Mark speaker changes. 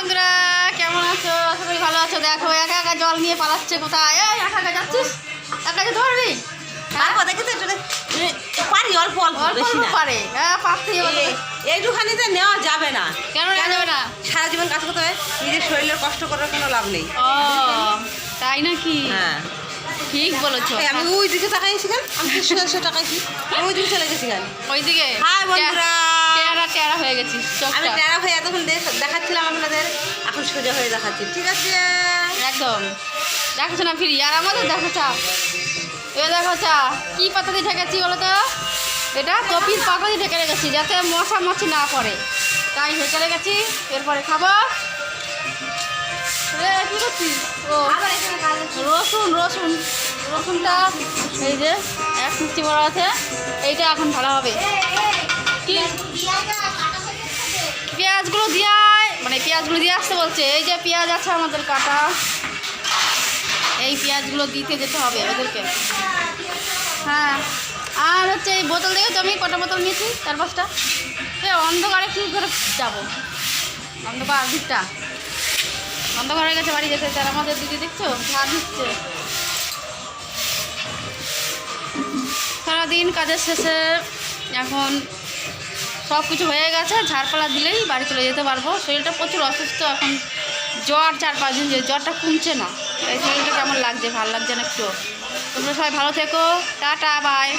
Speaker 1: বন্ধুরা কেমন আছো? আশা করি ভালো আছো। দেখো একা একা জল নিয়ে পালাচ্ছে কোথায়? এই একা একা যাচ্ছিস? একা একা ধরবি? হ্যাঁ?
Speaker 2: তারপর দেখে তো পারি অল্প
Speaker 1: পারে। হ্যাঁ
Speaker 2: নেওয়া যাবে না।
Speaker 1: কেন নেওয়া যাবে না?
Speaker 2: সারা জীবন কাজ করতে হবে নিজের শরীরের কষ্ট করার কোনো লাভ নেই।
Speaker 1: ও তাই নাকি?
Speaker 2: হ্যাঁ।
Speaker 1: ঠিক বলেছ।
Speaker 2: আমি ওই দিকে তাকাইছি কেন আমি কিছু ওই দিকে চলে গেছি বন্ধুরা।
Speaker 1: টেরা হয়ে গেছিস
Speaker 2: আমি টেরা হয়ে এতক্ষণ দেখ- দেখাচ্ছিলাম আপনাদের এখন সোজা হয়ে দেখাচ্ছি। ঠিক আছে?
Speaker 1: একদম। দেখছ না ফিরি আর আমাদের দেখো চা। এ দেখো চা কি পাতা দিয়ে ঢেকেছি বলো তো? এটা কপির পাতা দিয়ে ঢেকে রেখেছি যাতে মশা মাছি না পড়ে। তাই ঢেকে রেখেছি এরপরে খাব। করছিস? ও। রসুন রসুন। রসুনটা এই যে এক মিষ্টি বড় আছে এইটা এখন ভালো হবে। কি? পেঁয়াজগুলো দিয়ে মানে পেঁয়াজগুলো দিয়ে আসতে বলছে, এই যে পেঁয়াজ আছে আমাদের কাটা। এই পেঁয়াজগুলো দিতে যেতে হবে ওদেরকে। হ্যাঁ। আর হচ্ছে এই বোতল দেখে আমি কটা বোতল নিয়েছি, চার পাঁচটা। এ, অন্ধকারে কী করে যাব? অন্ধকার দিকটা অন্ধকার হয়ে গেছে, বাড়ি যেতে তার আমাদের দিদি দেখছ? ঝাড় দিচ্ছে সারাদিন কাজের শেষে এখন সব কিছু হয়ে গেছে, ঝাড়পালা দিলেই বাড়ি চলে যেতে পারব। শরীরটা প্রচুর অসুস্থ, এখন জ্বর চার পাঁচ দিন জ্বরটা কমছে না। এই শরীরটা কেমন লাগছে, ভালো লাগছে না একটু তোমরা সবাই ভালো থেকো, টাটা বাই